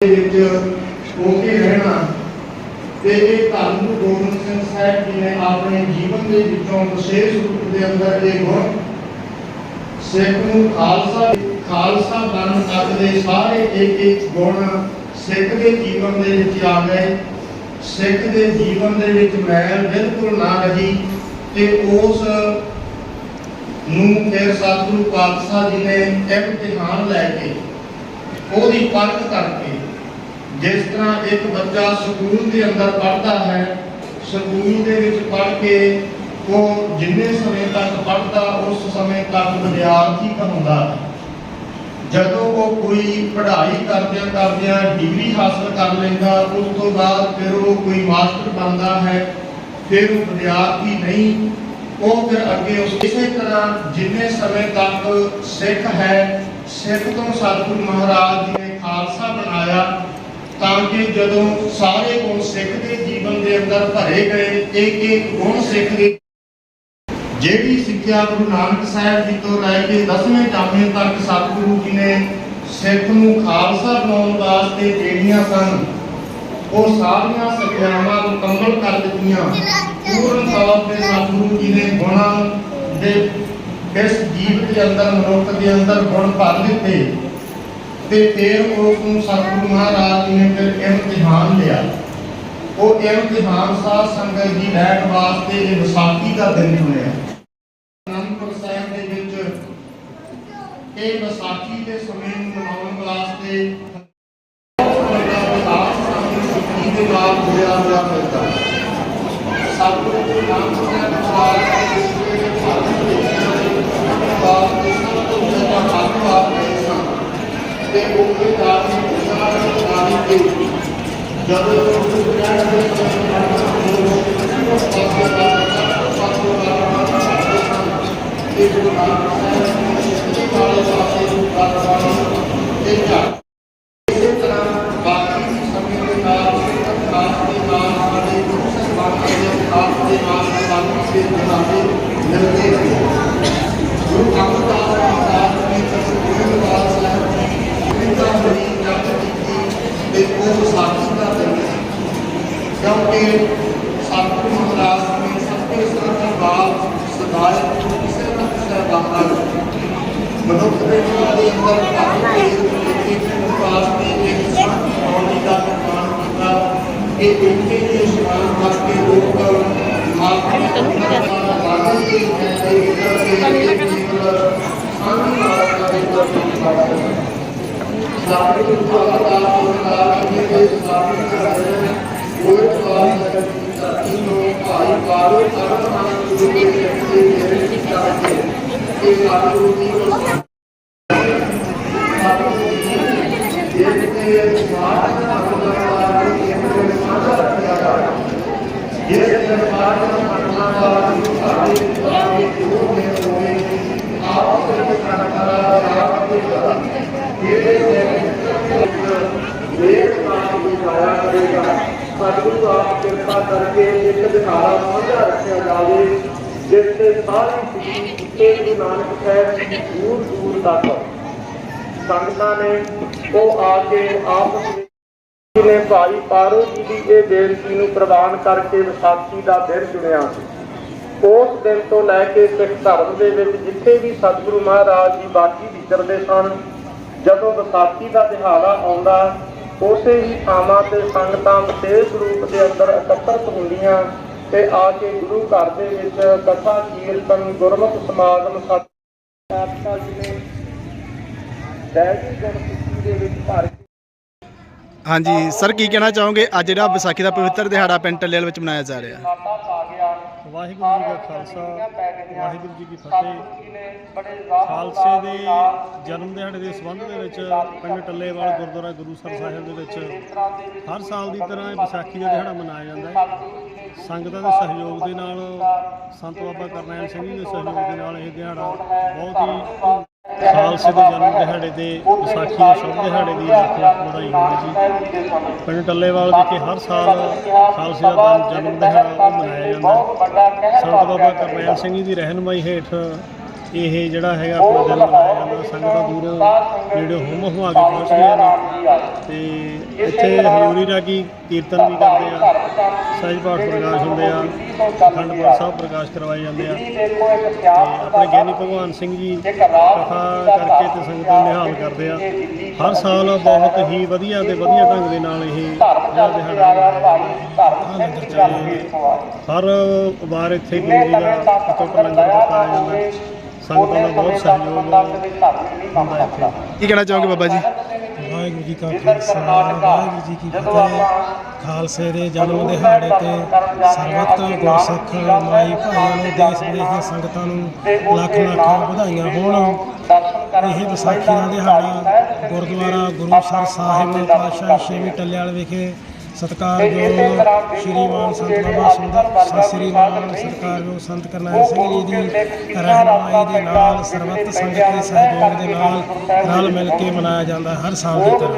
ਦੇ ਵਿੱਚ ਹੋ ਕੇ ਰਹਿਣਾ ਤੇ ਇਹ ਧੰਨ ਗੁਰੂ ਗੋਬਿੰਦ ਸਿੰਘ ਸਾਹਿਬ ਜੀ ਨੇ ਆਪਣੇ ਜੀਵਨ ਦੇ ਵਿੱਚੋਂ ਵਿਸ਼ੇਸ਼ ਰੂਪ ਦੇ ਅੰਦਰ ਇਹ ਗੁਣ ਸਿੱਖ ਨੂੰ ਖਾਲਸਾ ਖਾਲਸਾ ਬਣਨ ਤੱਕ ਦੇ ਸਾਰੇ ਇੱਕ ਇੱਕ ਗੁਣ ਸਿੱਖ ਦੇ ਜੀਵਨ ਦੇ ਵਿੱਚ ਆ ਗਏ। ਸਿੱਖ ਦੇ ਜੀਵਨ ਦੇ ਵਿੱਚ ਮੈਲ ਬਿਲਕੁਲ ਨਾ ਰਹੀ ਤੇ ਉਸ ਨੂੰ ਫਿਰ ਸਤਿਗੁਰੂ ਪਾਤਸ਼ਾਹ ਜੀ ਨੇ ਇਮਤਿਹਾਨ ਲੈ ਕੇ ਉਹਦੀ ਪਰਖ ਕਰਕੇ ਜਿਸ ਤਰ੍ਹਾਂ ਇੱਕ ਬੱਚਾ ਸਕੂਲ ਦੇ ਅੰਦਰ ਪੜ੍ਹਦਾ ਹੈ, ਸਕੂਲ ਦੇ ਵਿੱਚ ਪੜ੍ਹ ਕੇ ਉਹ ਜਿੰਨੇ ਸਮੇਂ ਤੱਕ ਪੜ੍ਹਦਾ, ਉਸ ਸਮੇਂ ਤੱਕ ਵਿਦਿਆਰਥੀ ਕਹਾਉਂਦਾ ਜਦੋਂ ਉਹ ਕੋਈ ਪੜ੍ਹਾਈ ਕਰਦਿਆਂ ਕਰਦਿਆਂ ਡਿਗਰੀ ਹਾਸਲ ਕਰ ਲੈਂਦਾ, ਉਸ ਤੋਂ ਬਾਅਦ ਫਿਰ ਉਹ ਕੋਈ ਮਾਸਟਰ ਬਣਦਾ ਹੈ, ਫਿਰ ਉਹ ਵਿਦਿਆਰਥੀ ਨਹੀਂ, ਉਹ ਫਿਰ ਅੱਗੇ ਉਸ ਇਸੇ ਤਰ੍ਹਾਂ ਜਿੰਨੇ ਸਮੇਂ ਤੱਕ ਸਿੱਖ ਹੈ, ਸਿੱਖ ਤੋਂ ਸਤਿਗੁਰੂ ਮਹਾਰਾਜ ਜੀ ਨੇ ਖਾਲਸਾ ਬਣਾਇਆ ਤਾਂ ਕਿ ਜਦੋਂ ਸਾਰੇ ਗੁਣ ਸਿੱਖ ਦੇ ਜੀਵਨ ਦੇ ਅੰਦਰ ਭਰੇ ਗਏ ਇੱਕ ਇੱਕ ਗੁਣ ਸਿੱਖ ਦੇ ਜਿਹੜੀ ਸਿੱਖਿਆ ਗੁਰੂ ਨਾਨਕ ਸਾਹਿਬ ਜੀ ਤੋਂ ਲੈ ਕੇ 10ਵੇਂ ਜਾਮੇ ਤੱਕ ਸਤਿਗੁਰੂ ਜੀ ਨੇ ਸਿੱਖ ਨੂੰ ਖਾਲਸਾ ਬਣਾਉਣ ਵਾਸਤੇ ਦੇਣੀਆਂ ਸਨ, ਉਹ ਸਾਰੀਆਂ ਸਿੱਖਿਆਵਾਂ ਮੁਕੰਮਲ ਕਰ ਦਿੱਤੀਆਂ। ਪੂਰਨ ਤੌਰ ਤੇ ਸਤਿਗੁਰੂ ਜੀ ਨੇ ਗੁਣਾਂ ਦੇ ਇਸ ਜੀਵ ਦੇ ਅੰਦਰ, ਮਨੁੱਖ ਦੇ ਅੰਦਰ ਗੁਣ ਭਰ ਦਿੱਤੇ। ਤੇ ਫਿਰ ਉਸ ਨੂੰ ਸਤਿਗੁਰੂ ਮਹਾਰਾਜ ਨੇ ਫਿਰ ਇਮਤਿਹਾਨ ਲਿਆ। ਉਹ ਇਮਤਿਹਾਨ ਸਾਧ ਸੰਗਤ ਜੀ ਲੈਣ ਵਾਸਤੇ ਇਹ ਵਿਸਾਖੀ ਦਾ ਦਿਨ ਚੁਣਿਆ। ਅਨੰਦਪੁਰ ਸਾਹਿਬ ਦੇ ਵਿੱਚ ਇਹ ਵਿਸਾਖੀ ਦੇ ਸਮੇਂ ਨੂੰ ਮਨਾਉਣ ਵਾਸਤੇ ਬਹੁਤ ਵੱਡਾ ਵਿਕਾਸ ਸਾਨੂੰ ਸਿੱਖੀ ਦੇ ਨਾਲ ਜੁੜਿਆ ਹੋਇਆ ਮਿਲਦਾ ਹੈ ਸਤਿਗੁਰੂ ਜੀ ਨਾਨਕ ਸਾਹਿਬ ਮਹਾਰਾਜ ਦੇ ਸਿੱਖੇ ਦੇ ਸਾਥੀ ਦੇ ਬਾਅਦ ਦੇ ਸਭ ਤੋਂ ਵੱਡਾ ਹੱਕ ਵਾਪਸ ਸਨ ਤੇ ਉਹ ਵੀ ਦਾਦੀ ਪੁੱਛਣਾ ਦਾਦੀ ਕੇ ਜਦੋਂ ਉਹ ਕਹਿੰਦੇ ਕਿ ਗੁਰੂ ਨਾਨਕ ਸਾਹਿਬ ਜੀ ਕਾਲੇ ਪਾਸੇ ਨੂੰ ਕਰਵਾਉਣੀ ਤੇ ਜਾ ਇਸੇ ਤਰ੍ਹਾਂ ਬਾਕੀ ਵੀ ਸਮੇਂ ਦੇ ਨਾਲ ਸਿੱਖ ਖਾਸ ਦੇ ਨਾਲ ਸਾਡੇ ਗੁਰੂ ਸਾਹਿਬਾਨ ਦੇ ਖਾਸ ਦੇ ਨਾਲ ਸਾਨੂੰ ਸੇ ਜਨਾਬੇ ਮਿਲਦੇ ਰਹੇ ਗੁਰੂ ਅਮਰਦਾਸ ਜੀ ਸਾਹਿਬ ਨੇ ਤਸਵੀਰ ਵਾਲ ਸਾਹਿਬ ਜੀ ਪਿਤਾ ਬੜੀ ਜਪ ਕੀਤੀ ਤੇ ਉਹ ਸਾਖੀ ਦਾ ਦਿਨ ਸੀ ਕਿਉਂਕਿ ਸਤਿਗੁਰੂ ਮਹਾਰਾਜ ਨੇ ਸੱਚੇ ਸਰਦਾਰ ਬਾਦ ਸਦਾਏ ਕਿਸੇ ਨਾ ਕਿਸੇ ਬਾਹਰ ਮਨੁੱਖ ਦੇ ਜੀਵਨ ਦੇ ਅੰਦਰ ਆਪਣੇ ਇੱਕ ਵਾਸਤੇ ਇੱਕ ਸ਼ਾਂਤੀ ਦਾ ਨਿਰਮਾਣ ਕੀਤਾ ਕਿ ਇੱਥੇ ਹੀ ਇਸ਼ਨਾਨ ਕਰਕੇ ਲੋਕ ਆਪਣੇ ਬਾਗਨ ਦੇ ਕੇਵਲ ਸ਼ਾਂਤੀ ਦਾ ਨਾਮ ਦੇ ਸਾਥੀ ਕਰਦੇ ਕੋਈ ਸਵਾਲ ਨਹੀਂ ਧਰਤੀ ਨੂੰ ਭਾਈ ਬਾਰੋ ਕਰਨ ਦੇ ਰੱਖੇ ਮੇਰੇ ਕੀ ਕਰਦੇ ਇਹ ਸਾਡੇ ਗੁਰੂ ਜੀ ਨੂੰ ਸਤਿਗੁਰੂ ਆਪ ਕਿਰਪਾ ਕਰਕੇ ਇੱਕ ਦਿਹਾੜਾ ਸਾਂਝਾ ਰੱਖਿਆ ਜਾਵੇ ਜਿਸ ਤੇ ਸਾਰੀ ਸਿੱਖੀ ਉੱਤੇ ਗੁਰੂ ਨਾਨਕ ਸਾਹਿਬ ਦੂਰ ਦੂਰ ਤੱਕ ਸੰਗਤਾਂ ਨੇ, ਉਹ ਆ ਕੇ ਆਪਸ ਵਿੱਚ ਨੇ ਭਾਈ ਪਾਰੋ ਜੀ ਦੀ ਇਹ ਬੇਨਤੀ ਨੂੰ ਪ੍ਰਵਾਨ ਕਰਕੇ ਵਿਸਾਖੀ ਦਾ ਦਿਨ ਚੁਣਿਆ। ਸੀ ਉਸ ਦਿਨ ਤੋਂ ਲੈ ਕੇ ਸਿੱਖ ਧਰਮ ਦੇ ਵਿੱਚ ਜਿੱਥੇ ਵੀ ਸਤਿਗੁਰੂ ਮਹਾਰਾਜ ਜੀ ਬਾਕੀ ਵਿਚਰਦੇ ਸਨ, ਜਦੋਂ ਵਿਸਾਖੀ ਦਾ ਦਿਹਾੜਾ ਆਉਂਦਾ, ਉਸੇ ਹੀ ਥਾਵਾਂ ਤੇ ਸੰਗਤਾਂ ਵਿਸ਼ੇਸ਼ ਰੂਪ ਦੇ ਅੰਦਰ ਇਕੱਤਰਤ ਹੁੰਦੀਆਂ। ਤੇ ਆ ਕੇ ਗੁਰੂ ਘਰ ਦੇ ਵਿੱਚ ਕਥਾ ਕੀਰਤਨ ਗੁਰਮਤਿ ਸਮਾਗਮ ਸਤਿਕਾਰ ਜੀ ਨੇ ਦੈਵੀ ਗਣਪਤੀ ਦੇ ਵਿੱਚ ਭਰ ਕੇ ਹਾਂਜੀ ਸਰ ਕੀ ਕਹਿਣਾ ਚਾਹੋਗੇ? ਅੱਜ ਜਿਹੜਾ ਵਿਸਾਖੀ ਦਾ ਪਵਿੱਤਰ ਦਿਹਾੜਾ ਪਿੰਡ ਟੱਲੇਲ ਵਿੱਚ ਮਨਾਇਆ ਜਾ ਰਿਹਾ। ਵਾਹਿਗੁਰੂ ਜੀ ਕਾ ਖਾਲਸਾ ਵਾਹਿਗੁਰੂ ਜੀ ਕੀ ਫਤਿਹ। ਜੀ ਨੇ ਬੜੇ ਰਾਹ ਖਾਲਸੇ ਦੇ ਜਨਮ ਦਿਹਾੜੇ ਦੇ ਸੰਬੰਧ ਦੇ ਵਿੱਚ ਪਿੰਡ ਟੱਲੇਵਾਲ ਗੁਰਦੁਆਰਾ ਗੁਰੂਸਰ ਸਾਹਿਬ ਦੇ ਵਿੱਚ ਹਰ ਸਾਲ ਦੀ ਤਰ੍ਹਾਂ ਇਹ ਵਿਸਾਖੀ ਦਾ ਦਿਹਾੜਾ ਮਨਾਇਆ ਜਾਂਦਾ ਹੈ। ਸੰਗਤਾਂ ਦੇ ਸਹਿਯੋਗ ਦੇ ਨਾਲ ਸੰਤ ਬਾਬਾ ਕਰਨੈਲ ਸਿੰਘ ਜੀ ਦੇ ਸਹਿਯੋਗ ਦੇ ਨਾਲ ਇਹ ਦਿਹਾੜਾ ਬਹੁਤ ਹੀ ਖਾਲਸੇ ਦੇ ਜਨਮ ਦਿਹਾੜੇ ਤੇ ਵਿਸਾਖੀ ਦੇ ਸ਼ੁਭ ਦਿਹਾੜੇ ਦੀ ਲੱਖ ਲੱਖ ਵਧਾਈ ਹੋਵੇ ਜੀ। ਪਿੰਡ ਟੱਲੇਵਾਲ ਵਿਖੇ ਹਰ ਸਾਲ ਖਾਲਸੇ ਦਾ ਜਨਮ ਦਿਹਾੜਾ ਉਹ ਮਨਾਇਆ ਜਾਂਦਾ ਸੰਤ ਬਾਬਾ ਕਰਨੈਲ ਸਿੰਘ ਜੀ ਦੀ ਰਹਿਨਮਾਈ ਹੇਠ ਇਹ ਜਿਹੜਾ ਹੈਗਾ ਆਪਣਾ ਦਿਨ ਮਨਾਇਆ ਜਾਂਦਾ। ਸੰਗਤਾਂ ਦੂਰ ਜਿਹੜੇ ਹੁੰਮ ਹੁਆ ਕੇ ਪਹੁੰਚਦੀਆਂ ਨੇ ਤੇ ਇੱਥੇ ਹਜ਼ੂਰੀ ਰਾਗੀ ਕੀਰਤਨ ਵੀ ਕਰਦੇ ਆ। ਸਹਿਜ ਪਾਠ ਪ੍ਰਕਾਸ਼ ਹੁੰਦੇ ਆ। ਅਖੰਡ ਪਾਠ ਸਾਹਿਬ ਪ੍ਰਕਾਸ਼ ਕਰਵਾਏ ਜਾਂਦੇ ਆ। ਤੇ ਆਪਣੇ ਗਿਆਨੀ ਭਗਵਾਨ ਸਿੰਘ ਜੀ ਕਥਾ ਕਰਕੇ ਤੇ ਸੰਗਤ ਨੂੰ ਨਿਹਾਲ ਕਰਦੇ ਆ। ਹਰ ਸਾਲ ਬਹੁਤ ਹੀ ਵਧੀਆ ਤੇ ਵਧੀਆ ਢੰਗ ਦੇ ਨਾਲ ਇਹ ਜਿਹੜਾ ਦਿਹਾੜਾ ਹਰ ਵਾਰ ਇੱਥੇ ਗੁਰੂ ਜੀ ਦਾ ਅਟੁੱਟ ਲੰਗਰ ਵਰਤਾਇਆ ਜਾਂਦਾ। ਸੰਗਤਾਂ ਦਾ ਬਹੁਤ ਸਹਿਯੋਗ ਹੁੰਦਾ ਇੱਥੇ। ਕੀ ਕਹਿਣਾ ਚਾਹੋਗੇ ਬਾਬਾ ਜੀ? ਵਾਹਿਗੁਰੂ ਜੀ ਕਾ ਖਾਲਸਾ ਵਾਹਿਗੁਰੂ ਜੀ ਕੀ ਫਤਿਹ। ਖਾਲਸੇ ਦੇ ਜਨਮ ਦਿਹਾੜੇ ਤੇ ਸਰਬੱਤ ਗੁਰਸਿੱਖ ਮਾਈ ਭਾਈਆਂ ਨੂੰ ਦੇਸ਼ ਵਿਦੇਸ਼ ਦੀਆਂ ਸੰਗਤਾਂ ਨੂੰ ਲੱਖ ਲੱਖ ਵਧਾਈਆਂ ਹੋਣ। ਇਹ ਵਿਸਾਖੀ ਦਾ ਦਿਹਾੜਾ ਗੁਰਦੁਆਰਾ ਗੁਰੂਸਰ ਸਾਹਿਬ ਪਾਤਸ਼ਾਹ ਛੇਵੀਂ ਟੱਲਿਆਲ ਵਿਖੇ ਸਤਿਕਾਰਯੋਗ ਸ਼੍ਰੀਮਾਨ ਸੰਤ ਬਾਬਾ ਸੁੰਦਰ ਸਤਿ ਸ਼੍ਰੀਮਾਨ ਸਤਿਕਾਰਯੋਗ ਸੰਤ ਕਰਨੈਲ ਸਿੰਘ ਜੀ ਦੀ ਰਹਿਨਮਾਈ ਦੇ ਨਾਲ ਸਰਬੱਤ ਸੰਗਤ ਦੇ ਸਹਿਯੋਗ ਦੇ ਨਾਲ ਰਲ ਮਿਲ ਕੇ ਮਨਾਇਆ ਜਾਂਦਾ ਹਰ ਸਾਲ ਦੀ ਤਰ੍ਹਾਂ।